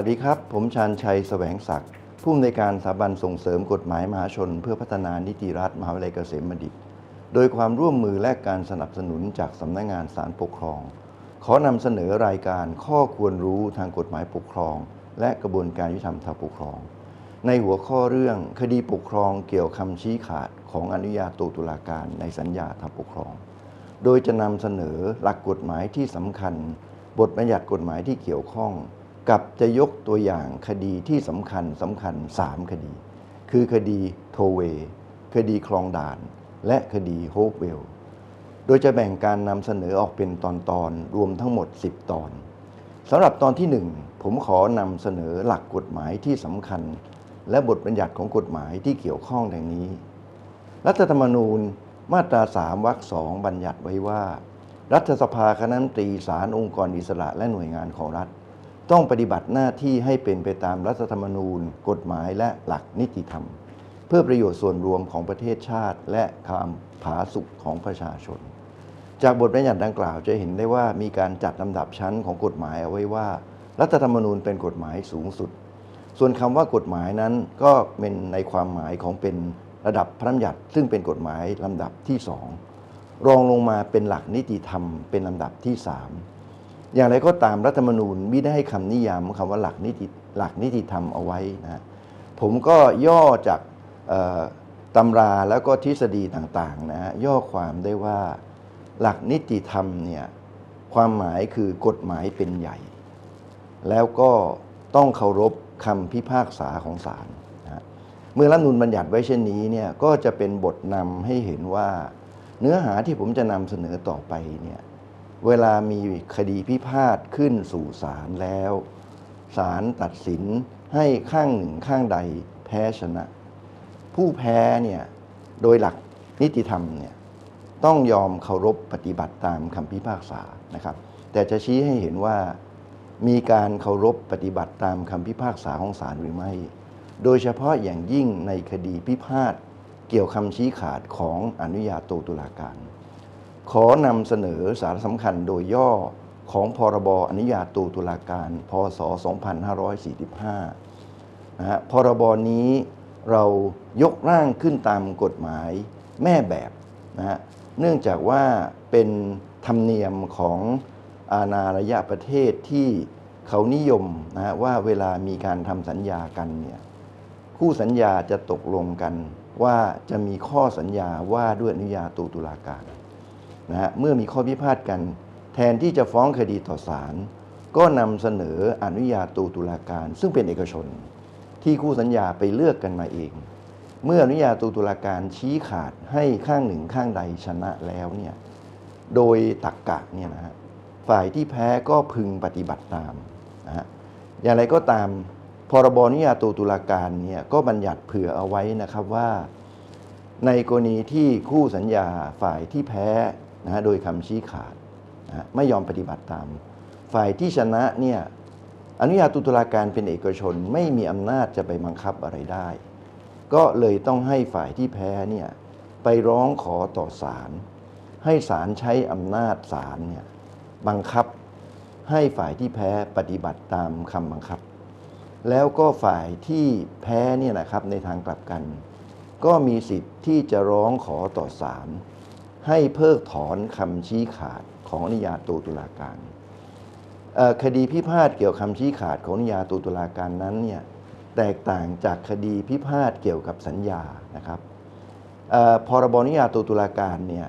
วัสดีครับ ผมชาญชัยแสวงศักดิ์ผู้อำนวยการสถาบันส่งเสริมกฎหมายมหาชน เพื่อพัฒนานิติรัฐมหาวิทยาลัยเกษมบัณฑิต โดยความร่วมมือและการสนับสนุนจากสำนักงานศาลปกครอง ขอนำเสนอรายการข้อควรรู้ทางกฎหมายปกครอง และกระบวนการยุติธรรมทางปกครอง ในหัวข้อเรื่องคดีปกครองเกี่ยวคำชี้ขาดของอนุญาโตตุลาการในสัญญาทางปกครอง โดยจะนำเสนอหลักกฎหมายที่สำคัญ บทบัญญัติกฎหมายที่เกี่ยวข้อง กับจะยกตัวอย่างคดีที่สำคัญสำคัญ 3 คดี คือคดีโทเว คดีคลองด่าน และคดีโฮปเวล โดยจะแบ่งการนำเสนอออกเป็นตอนๆรวมทั้งหมด 10 ตอนสำหรับตอนที่ 1 ผมขอนำเสนอหลักกฎหมายที่สำคัญ และบทบัญญัติของกฎหมายที่เกี่ยวข้องดังนี้ รัฐธรรมนูญมาตรา3วรรคสองบัญญัติไว้ว่า รัฐสภาคณะมนตรีศาลองค์กรอิสระและหน่วยงานของรัฐ ต้องปฏิบัติหน้าที่ให้เป็นไปตามรัฐธรรมนูญ กฎหมายและหลักนิติธรรม เพื่อประโยชน์ส่วนรวมของประเทศชาติ และความผาสุกของประชาชน จากบทบัญญัติดังกล่าวจะเห็นได้ว่ามีการจัดลำดับชั้นของกฎหมายเอาไว้ว่า รัฐธรรมนูญเป็นกฎหมายสูงสุด ส่วนคำว่ากฎหมายนั้นก็เป็นในความหมายของเป็นระดับพระราชบัญญัติซึ่งเป็นกฎหมายลำดับที่สองรองลงมาเป็นหลักนิติธรรมเป็นลำดับที่สาม อย่างไรก็ตามรัฐธรรมนูญมิได้ให้คำนิยามคำว่าหลักนิติหลักนิติธรรมเอาไว้นะผมก็ย่อจากตำราแล้วก็ทฤษฎีต่างๆนะย่อความได้ว่าหลักนิติธรรมเนี่ยความหมายคือกฎหมายเป็นใหญ่ แล้วก็ต้องเคารพคำพิพากษาของศาลนะเมื่อรัฐธรรมนูญบัญญัติไว้เช่นนี้เนี่ยก็จะเป็นบทนำให้เห็นว่า เนื้อหาที่ผมจะนำเสนอต่อไปเนี่ย เวลามีคดีพิพาทขึ้นสู่ศาลแล้วศาลตัดสินให้ข้างหนึ่งข้างใดแพ้ชนะ ผู้แพ้เนี่ยโดยหลักนิติธรรมเนี่ยต้องยอมเคารพปฏิบัติตามคำพิพากษานะครับ แต่จะชี้ให้เห็นว่ามีการเคารพปฏิบัติตามคำพิพากษาของศาลหรือไม่ โดยเฉพาะอย่างยิ่งในคดีพิพาทเกี่ยวคำชี้ขาดของอนุญาโตตุลาการ ขอนำเสนอสารสำคัญโดยย่อของพรบอนุญาโตตุลาการ พศ 2545 นะฮะ พรบนี้เรายกร่างขึ้นตามกฎหมายแม่แบบนะฮะ เนื่องจากว่าเป็นธรรมเนียมของอาณาระยะประเทศที่เขานิยมนะฮะว่าเวลามีการทำสัญญากันเนี่ยคู่สัญญาจะตกลงกันว่าจะมีข้อสัญญาว่าด้วยอนุญาโตตุลาการ นะฮะเมื่อมีข้อพิพาทกัน แทนที่จะฟ้องคดีต่อศาลก็นำเสนออนุญาโตตุลาการ ซึ่งเป็นเอกชน ที่คู่สัญญาไปเลือกกันมาเอง เมื่ออนุญาโตตุลาการชี้ขาดให้ข้างหนึ่งข้างใดชนะแล้วเนี่ยโดยตักกะเนี่ยนะฮะฝ่ายที่แพ้ก็พึงปฏิบัติตามนะฮะอย่างไรก็ตามพรบอนุญาโตตุลาการเนี่ยก็บัญญัติเผื่อเอาไว้นะครับว่า ในกรณีที่คู่สัญญาฝ่ายที่แพ้ นะฮะโดยคำชี้ขาดนะฮะไม่ยอมปฏิบัติตาม ฝ่ายที่ชนะเนี่ยอนุญาโตตุลาการเป็นเอกชนไม่มีอำนาจจะไปบังคับอะไรได้ ก็เลยต้องให้ฝ่ายที่แพ้เนี่ยไปร้องขอต่อศาลให้ศาลใช้อำนาจศาลเนี่ยบังคับให้ฝ่ายที่แพ้ปฏิบัติตามคำบังคับ แล้วก็ฝ่ายที่แพ้เนี่ยนะครับในทางกลับกัน ก็มีสิทธิ์ที่จะร้องขอต่อศาล ให้เพิกถอนคำชี้ขาดของอนุญาโตตุลาการคดีพิพาทเกี่ยวคำชี้ขาดของอนุญาโตตุลาการนั้นเนี่ยแตกต่างจากคดีพิพาทเกี่ยวกับสัญญานะครับเอ่อพรบอนุญาโตตุลาการเนี่ย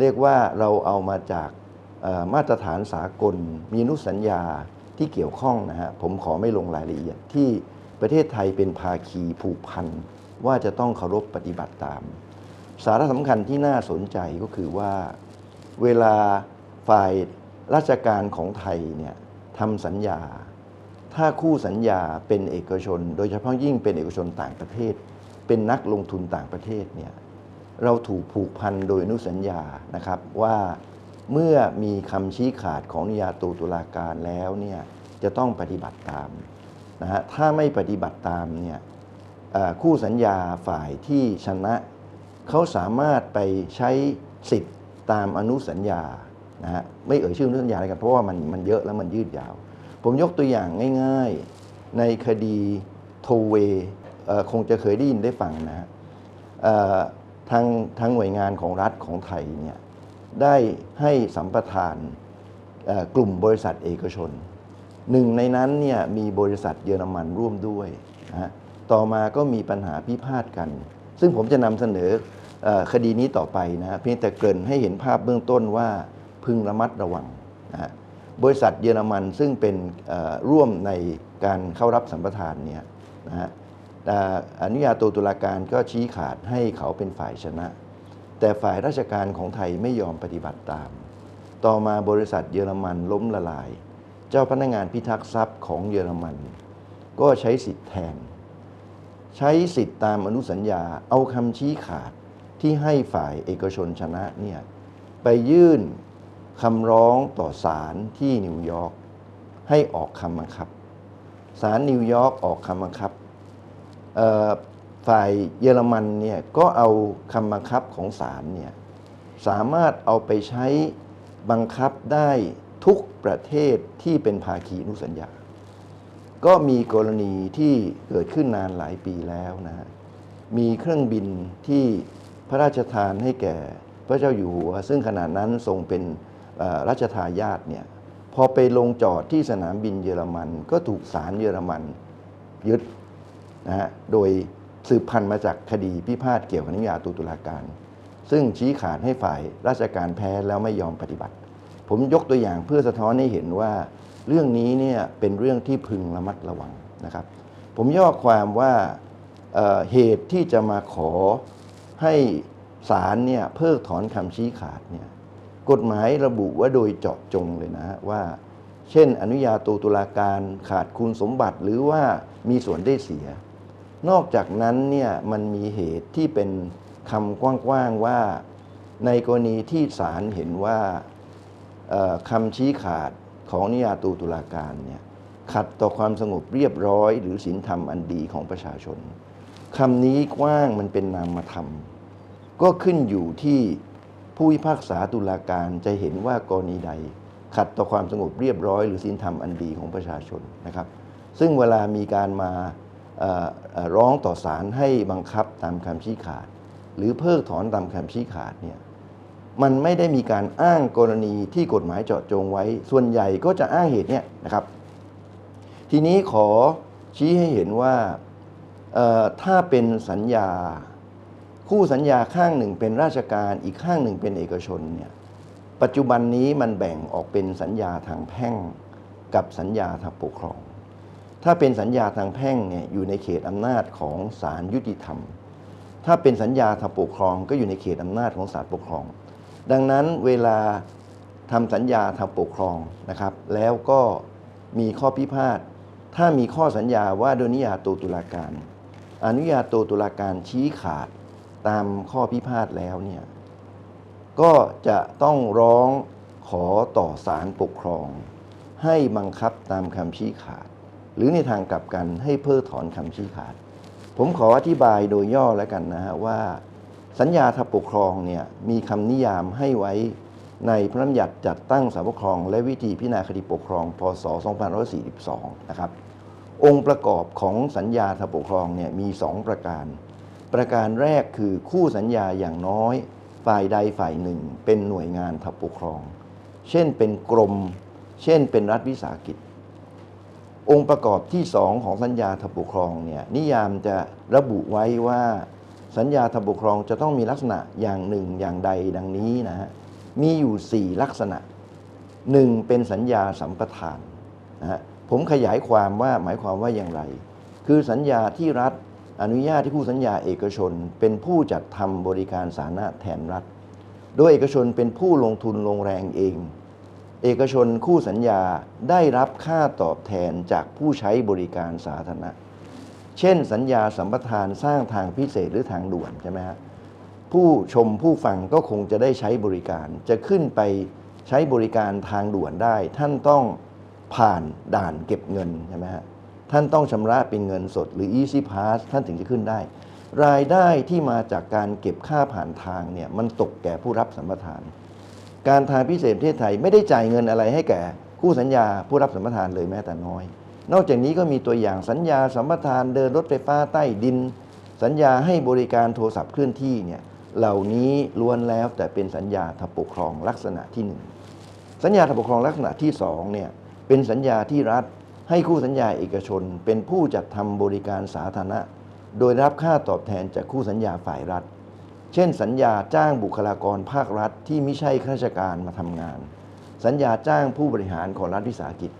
เรียกว่าเราเอามาจากมาตรฐานสากล มีนุสัญญาที่เกี่ยวข้องนะฮะผมขอไม่ลงรายละเอียดที่ประเทศไทยเป็นภาคีผูกพันว่าจะต้องเคารพปฏิบัติตาม สาระสำคัญที่น่าสนใจก็คือว่าเวลาฝ่ายราชการของไทยเนี่ยทำสัญญา ถ้าคู่สัญญาเป็นเอกชน โดยเฉพาะยิ่งเป็นเอกชนต่างประเทศ เป็นนักลงทุนต่างประเทศเนี่ยเราถูกผูกพันโดยอนุสัญญานะครับว่าเมื่อมีคำชี้ขาดของนิยาตูตุลาการแล้วเนี่ยจะต้องปฏิบัติตามนะฮะถ้าไม่ปฏิบัติตามเนี่ยคู่สัญญาฝ่ายที่ชนะ เขาสามารถไปใช้สิทธิ์ตามอนุสัญญานะฮะไม่เอ่ยชื่ออนุสัญญาอะไรกันเพราะว่ามันมันเยอะแล้วมันยืดยาว ผมยกตัวอย่างง่ายๆในคดีโทเวเอ่อคงจะเคยได้ยินได้ฟังนะฮะทางทางหน่วยงานของรัฐของไทยเนี่ยได้ให้สัมปทานกลุ่มบริษัทเอกชน หนึ่งในนั้นเนี่ยมีบริษัทเยอรมันร่วมด้วยนะต่อมาก็มีปัญหาพิพาทกัน ซึ่งผมจะนำเสนอคดีนี้ต่อไปนะเพียงแต่เกริ่นให้เห็นภาพเบื้องต้นว่าพึงระมัดระวังนะบริษัทเยอรมันซึ่งเป็นร่วมในการเข้ารับสัมปทานเนี่ยนะฮะอนุญาโตตุลาการก็ชี้ขาดให้เขาเป็นฝ่ายชนะ แต่ฝ่ายราชการของไทยไม่ยอมปฏิบัติตาม ต่อมาบริษัทเยอรมันล้มละลาย เจ้าพนักงานพิทักษ์ทรัพย์ของเยอรมัน ก็ใช้สิทธิ์แทน ใช้สิทธิ์ตามอนุสัญญา เอาคำชี้ขาดที่ให้ฝ่ายเอกชนชนะเนี่ยไปยื่นคำร้องต่อศาลที่นิวยอร์กให้ออกคำบังคับศาลนิวยอร์กออกคำบังคับฝ่ายเยอรมันเนี่ยก็เอาคำบังคับของศาลเนี่ยสามารถเอาไปใช้บังคับได้ทุกประเทศที่เป็นภาคีอนุสัญญา ก็มีกรณีที่เกิดขึ้นนานหลายปีแล้วนะฮะมีเครื่องบินที่พระราชทานให้แก่พระเจ้าอยู่หัว ซึ่งขณะนั้นทรงเป็นรัชทายาทเนี่ยพอไปลงจอดที่สนามบินเยอรมัน ก็ถูกศาลเยอรมันยึดนะฮะโดยสืบพันธุ์มาจากคดีพิพาทเกี่ยวกับนิยาตุตุลาการ ซึ่งชี้ขาดให้ฝ่ายราชการแพ้แล้วไม่ยอมปฏิบัติ ผมยกตัวอย่างเพื่อสะท้อนให้เห็นว่า เรื่องนี้เนี่ยเป็นเรื่องที่พึงระมัดระวังนะครับ ผมย่อความว่าเเหตุที่จะมาขอให้ศาลเนี่ยเพิกถอนคำชี้ขาดเนี่ยกฎหมายระบุว่าโดยเจาะจงเลยนะว่า เช่น อนุญาโตตุลาการขาดคุณสมบัติหรือว่ามีส่วนได้เสีย นอกจากนั้นเนี่ยมันมีเหตุที่เป็นคำกว้างๆว่าในกรณีที่ศาลเห็นว่าคำชี้ขาด ของนิยาตูตุลาการเนี่ยขัดต่อความสงบเรียบร้อย หรือศีลธรรมอันดีของประชาชนคำนี้กว้างมันเป็นนามธรรม ก็ขึ้นอยู่ที่ผู้พิพากษาตุลาการจะเห็นว่ากรณีใด ขัดต่อความสงบเรียบร้อย หรือศีลธรรมอันดีของประชาชนนะครับ ซึ่งเวลามีการมาร้องต่อศาลให้บังคับตามคำชี้ขาด หรือเพิกถอนตามคำชี้ขาดเนี่ย มันไม่ได้มีการอ้างกรณีที่กฎหมายเจาะจงไว้ ส่วนใหญ่ก็จะอ้างเหตุเนี่ยนะครับ ทีนี้ขอชี้ให้เห็นว่าถ้าเป็นสัญญา คู่สัญญาข้างหนึ่งเป็นราชการอีกข้างหนึ่งเป็นเอกชนเนี่ยปัจจุบันนี้มันแบ่งออกเป็นสัญญาทางแพ่งกับสัญญาทางปกครอง ถ้าเป็นสัญญาทางแพ่งเนี่ยอยู่ในเขตอำนาจของศาลยุติธรรม ถ้าเป็นสัญญาทางปกครองก็อยู่ในเขตอำนาจของศาลปกครอง ดังนั้นเวลาทำสัญญาทางปกครองนะครับ แล้วก็มีข้อพิพาทถ้ามีข้อสัญญาว่าโดยนิยาโตตุลาการ อนุญาโตตุลาการชี้ขาดตามข้อพิพาทแล้วเนี่ยก็จะต้องร้องขอต่อศาลปกครอง ให้บังคับตามคำชี้ขาด หรือในทางกลับกันให้เพิกถอนคำชี้ขาด ผมขออธิบายโดยย่อแล้วกันนะฮะว่า สัญญาทางปกครองเนี่ยมีคำนิยามให้ไว้ในพระราชบัญญัติจัดตั้งศาลปกครอง และวิธีพิจารณาคดีปกครอง พศ 2542 นะครับ องค์ประกอบของสัญญาทางปกครองเนี่ยมี 2 ประการ ประการแรกคือคู่สัญญาอย่างน้อย ฝ่ายใดฝ่ายหนึ่ง เป็นหน่วยงานทางปกครอง เช่นเป็นกรม เช่นเป็นรัฐวิสาหกิจ องค์ประกอบที่สองของสัญญาทางปกครองเนี่ยนิยามจะระบุไว้ว่า สัญญาทางปกครองจะต้องมีลักษณะอย่างหนึ่งอย่างใดดังนี้นะฮะมีอยู่ 4 ลักษณะหนึ่งเป็นสัญญาสัมปทานนะฮะผมขยายความว่าหมายความว่าอย่างไร คือสัญญาที่รัฐอนุญาตที่ผู้สัญญาเอกชน เป็นผู้จัดทำบริการสาธารณะแทนรัฐ โดยเอกชนเป็นผู้ลงทุนลงแรงเอง เอกชนคู่สัญญาได้รับค่าตอบแทนจากผู้ใช้บริการสาธารณะ เช่น สัญญาสัมปทานสร้างทางพิเศษหรือทางด่วนใช่ไหมฮะผู้ชมผู้ฟังก็คงจะได้ใช้บริการ จะขึ้นไปใช้บริการทางด่วนได้ ท่านต้องผ่านด่านเก็บเงินใช่ไหมฮะท่านต้องชำระเป็นเงินสดหรือ Easy Pass ท่านถึงจะขึ้นได้ รายได้ที่มาจากการเก็บค่าผ่านทางเนี่ยมันตกแก่ผู้รับสัมปทาน การทางพิเศษประเทศไทยไม่ได้จ่ายเงินอะไรให้แก่คู่สัญญาผู้รับสัมปทานเลยแม้แต่น้อย นอกจากนี้ก็มีตัวอย่างสัญญาสัมปทานเดินรถไฟฟ้าใต้ดิน สัญญาให้บริการโทรศัพท์เคลื่อนที่เนี่ยเหล่านี้ล้วนแล้วแต่เป็นสัญญาทางปกครองลักษณะที่หนึ่งสัญญาทางปกครองลักษณะที่2เนี่ยเป็นสัญญาที่รัฐให้คู่สัญญาเอกชน เป็นผู้จัดทำบริการสาธารณะ โดยรับค่าตอบแทนจากคู่สัญญาฝ่ายรัฐ เช่น สัญญาจ้างบุคลากรภาครัฐที่ไม่ใช่ข้าราชการมาทำงาน สัญญาจ้างผู้บริหารของรัฐวิสาหกิจ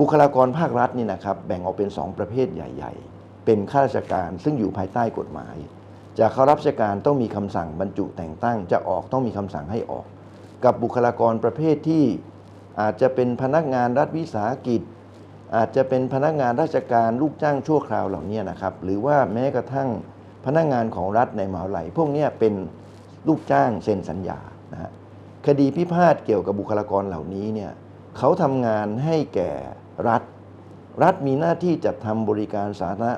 บุคลากรภาครัฐนี่นะครับแบ่งออกเป็น 2 ประเภทใหญ่ ๆ เป็นข้าราชการซึ่งอยู่ภายใต้กฎหมายจะเข้ารับราชการต้องมีคำสั่งบรรจุแต่งตั้ง จะออกต้องมีคำสั่งให้ออก กับบุคลากรประเภทที่อาจจะเป็นพนักงานรัฐวิสาหกิจ อาจจะเป็นพนักงานราชการลูกจ้างชั่วคราวเหล่านี้นะครับ หรือว่าแม้กระทั่งพนักงานของรัฐในมหาวิทยาลัยพวกนี้เป็นลูกจ้างเซ็นสัญญานะคดีพิพาทเกี่ยวกับบุคลากรเหล่านี้เนี่ยเขาทำงานให้แก่ รัฐ รัฐมีหน้าที่จัดทำบริการสาธารณะ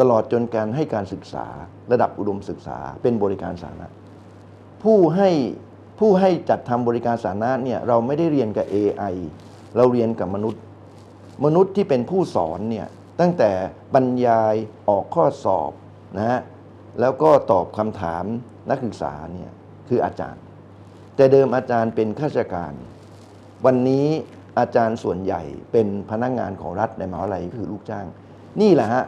ตลอดจนการให้การศึกษาระดับอุดมศึกษาเป็นบริการสาธารณะผู้ให้ผู้ให้จัดทำบริการสาธารณะเนี่ยเราไม่ได้เรียนกับ AI เราเรียนกับมนุษย์ มนุษย์ที่เป็นผู้สอนเนี่ยตั้งแต่บรรยายออกข้อสอบนะฮะแล้วก็ตอบคำถามนักศึกษาเนี่ยคืออาจารย์ แต่เดิมอาจารย์เป็นข้าราชการ วันนี้ อาจารย์ส่วนใหญ่เป็นพนักงานของรัฐในมหาวิทยาลัยคือลูกจ้าง นี่แหละฮะ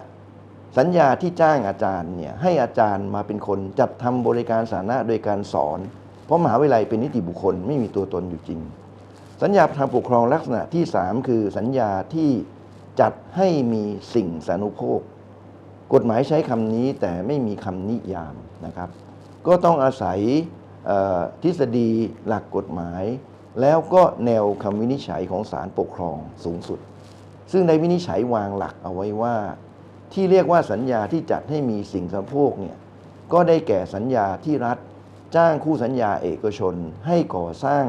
สัญญาที่จ้างอาจารย์เนี่ยให้อาจารย์มาเป็นคนจัดทำบริการสาธารณะโดยการสอน เพราะมหาวิทยาลัยเป็นนิติบุคคลไม่มีตัวตนอยู่จริง สัญญาทางปกครองลักษณะที่ 3 คือสัญญาที่จัดให้มีสิ่งสานุโภค กฎหมายใช้คำนี้แต่ไม่มีคำนิยามนะครับ ก็ต้องอาศัยทฤษฎีหลักกฎหมาย แล้วก็แนวคำวินิจฉัยของศาลปกครองสูงสุด ซึ่งในวินิจฉัยวางหลักเอาไว้ว่า ที่เรียกว่าสัญญาที่จัดให้มีสิ่งสานุโภคเนี่ยก็ได้แก่สัญญาที่รัฐจ้างคู่สัญญาเอกชนให้ก่อสร้าง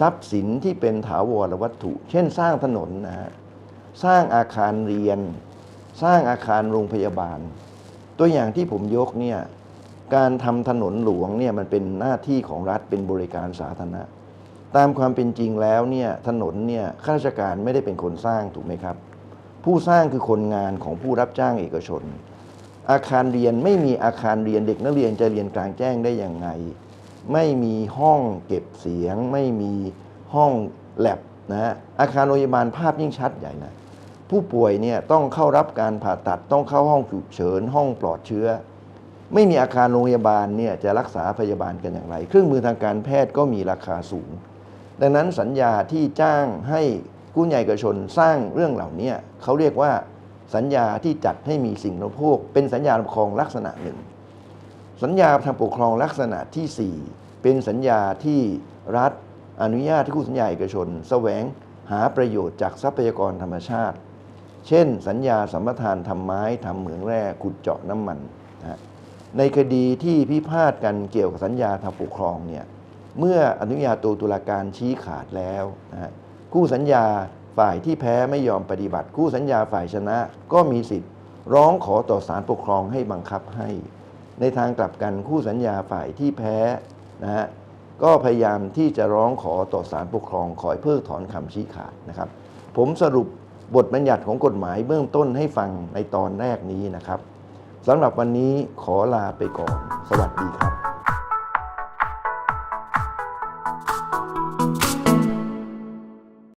ทรัพย์สินที่เป็นถาวรวัตถุ เช่นสร้างถนนนะฮะสร้างอาคารเรียน สร้างอาคารโรงพยาบาล ตัวอย่างที่ผมยกเนี่ยการทำถนนหลวงเนี่ยมันเป็นหน้าที่ของรัฐเป็นบริการสาธารณะ ตามความเป็นจริงแล้วเนี่ยถนนเนี่ยข้าราชการไม่ได้เป็นคนสร้างถูกไหมครับ ผู้สร้างคือคนงานของผู้รับจ้างเอกชน อาคารเรียนไม่มีอาคารเรียนเด็กนักเรียนจะเรียนกลางแจ้งได้อยังไง ไม่มีห้องเก็บเสียง ไม่มีห้องแลบนะฮะอาคารโรงพยาบาลภาพยิ่งชัดใหญ่นะผู้ป่วยเนี่ยต้องเข้ารับการผ่าตัดต้องเข้าห้องฉุกเฉินห้องปลอดเชื้อ ไม่มีอาคารโรงพยาบาลเนี่ยจะรักษาพยาบาลกันอย่างไร เครื่องมือทางการแพทย์ก็มีราคาสูง ดังนั้นสัญญาที่จ้างให้กู้ใหญ่เอกชนสร้างเรื่องเหล่านี้เขาเรียกว่าสัญญาที่จัดให้มีสิ่งอุปโภคเป็นสัญญาปกครองลักษณะหนึ่ง สัญญาทางปกครองลักษณะที่ 4 เป็นสัญญาที่รัฐอนุญาตให้คู่สัญญาเอกชนแสวงหาประโยชน์จากทรัพยากรธรรมชาติ เช่น สัญญาสัมปทานทำไม้ทำเหมืองแร่ขุดเจาะน้ำมันนะฮะในคดีที่พิพาทกันเกี่ยวกับสัญญาทางปกครองเนี่ย เมื่ออนุญาโตตุลาการชี้ขาดแล้วนะคู่สัญญาฝ่ายที่แพ้ไม่ยอมปฏิบัติ คู่สัญญาฝ่ายชนะก็มีสิทธิ์ ร้องขอต่อศาลปกครองให้บังคับให้ ในทางกลับกันคู่สัญญาฝ่ายที่แพ้นะฮะก็พยายามที่จะร้องขอต่อศาลปกครองขอเพิกถอนคำชี้ขาดนะครับ ผมสรุปบทบัญญัติของกฎหมายเบื้องต้นให้ฟังในตอนแรกนี้นะครับสำหรับวันนี้ขอลาไปก่อน สวัสดีครับ